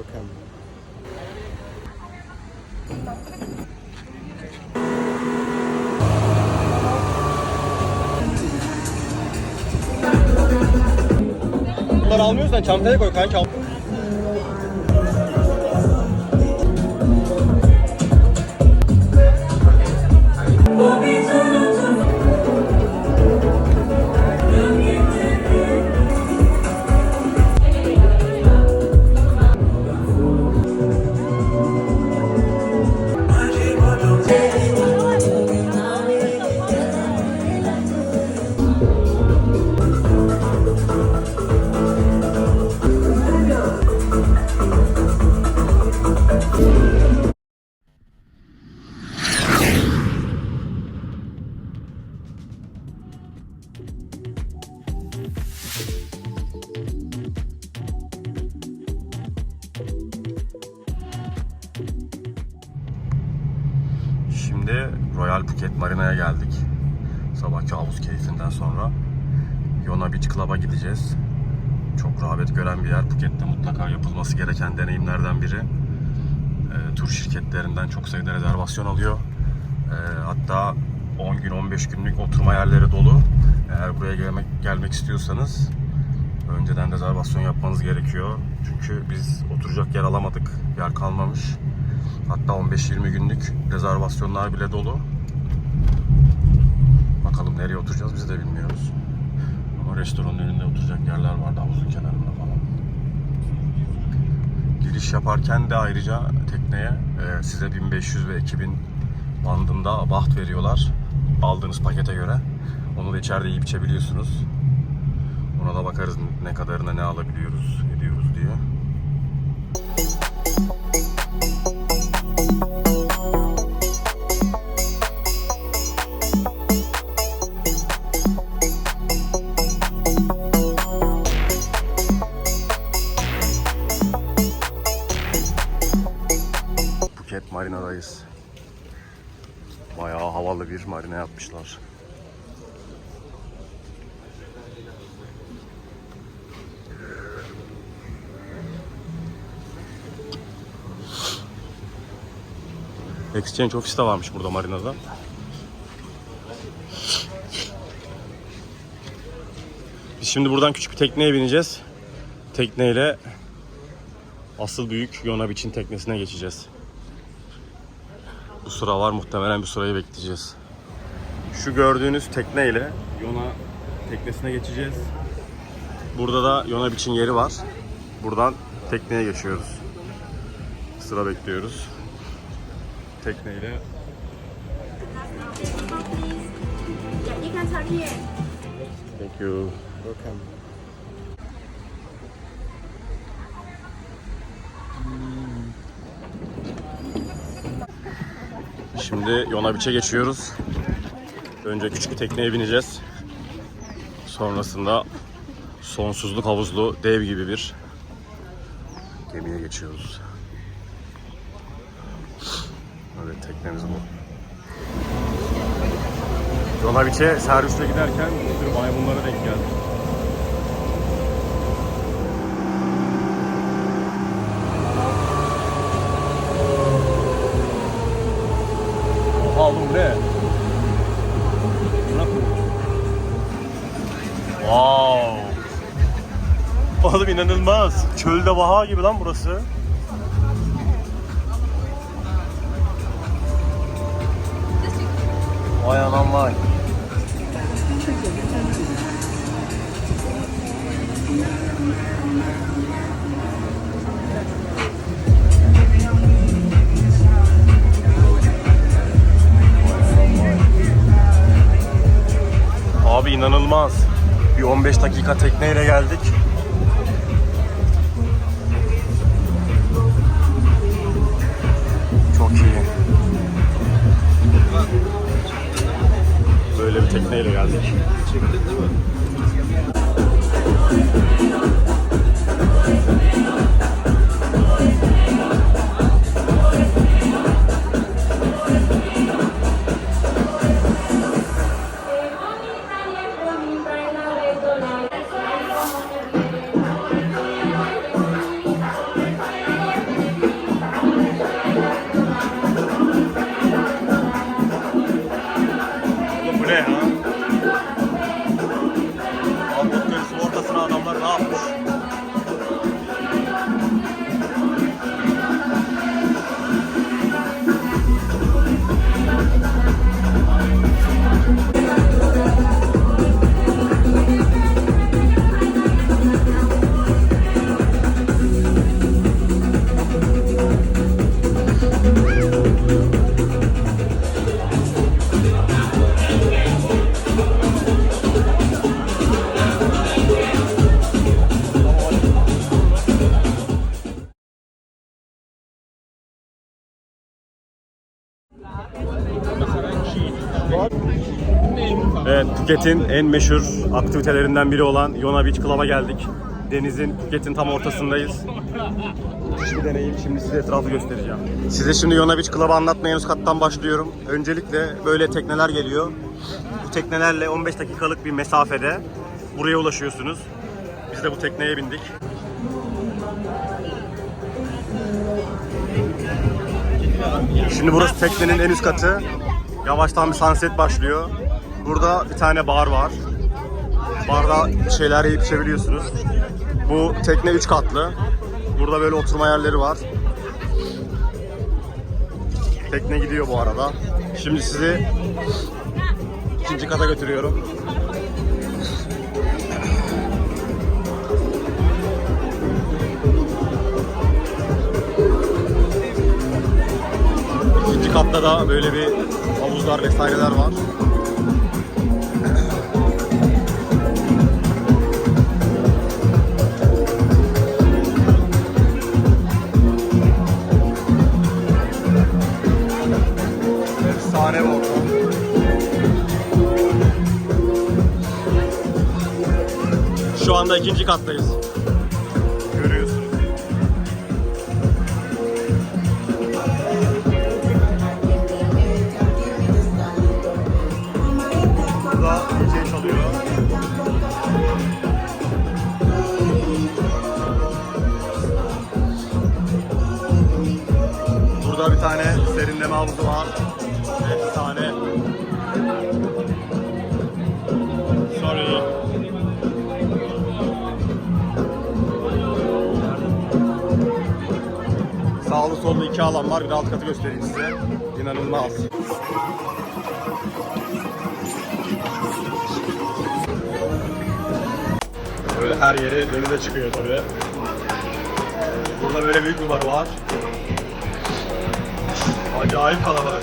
Welcome. Bunları almıyorsan çantaya koy kanka. Şimdi Royal Phuket Marina'ya geldik. Sabahki havuz keyfinden sonra. Yona Beach Club'a gideceğiz. Çok rağbet gören bir yer. Phuket'te mutlaka yapılması gereken deneyimlerden biri. E, tur şirketlerinden çok sayıda rezervasyon alıyor. E, hatta 10 gün 15 günlük oturma yerleri dolu. Eğer buraya gelmek, gelmek istiyorsanız önceden rezervasyon yapmanız gerekiyor. Çünkü biz oturacak yer alamadık. Yer kalmamış. Hatta 15-20 günlük rezervasyonlar bile dolu. Bakalım nereye oturacağız biz de bilmiyoruz. Ama restoranın önünde oturacak yerler vardı havuzun kenarında falan. Giriş yaparken de ayrıca tekneye e, size 1500 ve 2000 bandında baht veriyorlar. Aldığınız pakete göre. Onu da içeride yiyip içebiliyorsunuz. Ona da bakarız ne kadarına ne alabiliyoruz, ediyoruz diye. Marina'dayız. Bayağı havalı bir marina yapmışlar. Exchange ofisi de varmış burada marinada. Biz şimdi buradan küçük bir tekneye bineceğiz. Tekneyle asıl büyük Yona Beach'in teknesine geçeceğiz. Bu sıra var muhtemelen bu sırayı bekleyeceğiz. Şu gördüğünüz tekneyle Yona teknesine geçeceğiz. Burada da Yona Beach'in yeri var. Buradan tekneye geçiyoruz. Sıra bekliyoruz. Tekneyle. Thank you. Welcome. Şimdi Yona Beach'e geçiyoruz. Önce küçük bir tekneye bineceğiz. Sonrasında sonsuzluk havuzlu dev gibi bir gemiye geçiyoruz. Evet teknemiz bu. Yona Beach'e servisle giderken bir sürü maymunlara denk geldik. Oha oğlum bu ne? Wow. Oğlum inanılmaz. Çölde baha gibi lan burası. Vay anam vay. Abi inanılmaz. Bir 15 dakika tekneyle geldik. Çok iyi. Böyle bir tekneyle geldik. Phuket'in en meşhur aktivitelerinden biri olan Yona Beach Club'a geldik. Denizin, Phuket'in tam ortasındayız. Müthiş bir deneyim. Şimdi size etrafı göstereceğim. Size şimdi Yona Beach Club'ı anlatmaya en kattan başlıyorum. Öncelikle böyle tekneler geliyor. Bu teknelerle 15 dakikalık bir mesafede buraya ulaşıyorsunuz. Biz de bu tekneye bindik. Şimdi burası teknenin en üst katı. Yavaştan bir sunset başlıyor. Burada bir tane bar var. Barda şeyler yiyip içebiliyorsunuz. Bu tekne 3 katlı. Burada böyle oturma yerleri var. Tekne gidiyor bu arada. Şimdi sizi ikinci kata götürüyorum. İkinci katta da böyle bir havuzlar vesaireler var. Anda ikinci kattayız. Burada bir tane serinleme havuzu var. Sağlı sollu iki alan var. Bir de alt katı göstereyim size. İnanılmaz. Böyle her yeri denize çıkıyor tabii. Burada böyle büyük bir bar var. Acayip kalabalık.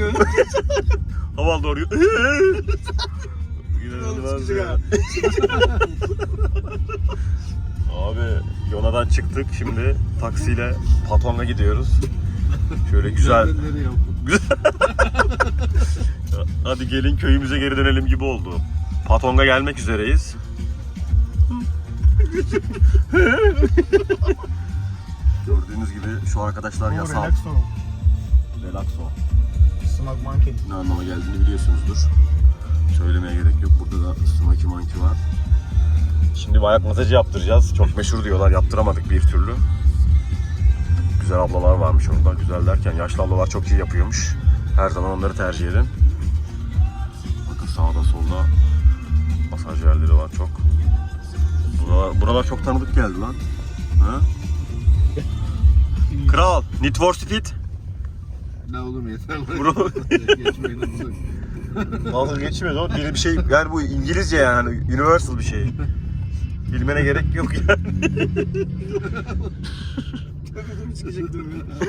inanılmaz. Haval doğru. inanılmaz ya. Abi Yona'dan çıktık. Şimdi taksiyle Patong'a gidiyoruz. Şöyle güzel. Yaptın? Hadi gelin köyümüze geri dönelim gibi oldu. Patong'a gelmek üzereyiz. Gördüğünüz gibi şu arkadaşlar yasal. Relaxo. Smug Monkey. Ne anlama geldiğini biliyorsunuzdur. Söylemeye gerek yok. Burada da Smokey Monkey var. Şimdi ayak masajı yaptıracağız. Çok meşhur diyorlar. Yaptıramadık bir türlü. Güzel ablalar varmış orada. Güzel derken yaşlı ablalar çok iyi yapıyormuş. Her zaman onları tercih edin. Bakın sağda solda masaj yerleri var çok. Buralar, buralar çok tanıdık geldi lan. Ha? Kral, Need for Speed. Ne oğlum yeter lan. Bro. Geçmeyin hızlı. Dalga ama dili bir şey yani bu İngilizce yani universal bir şey. Bilmene gerek yok yani. Çıkacaktım ya.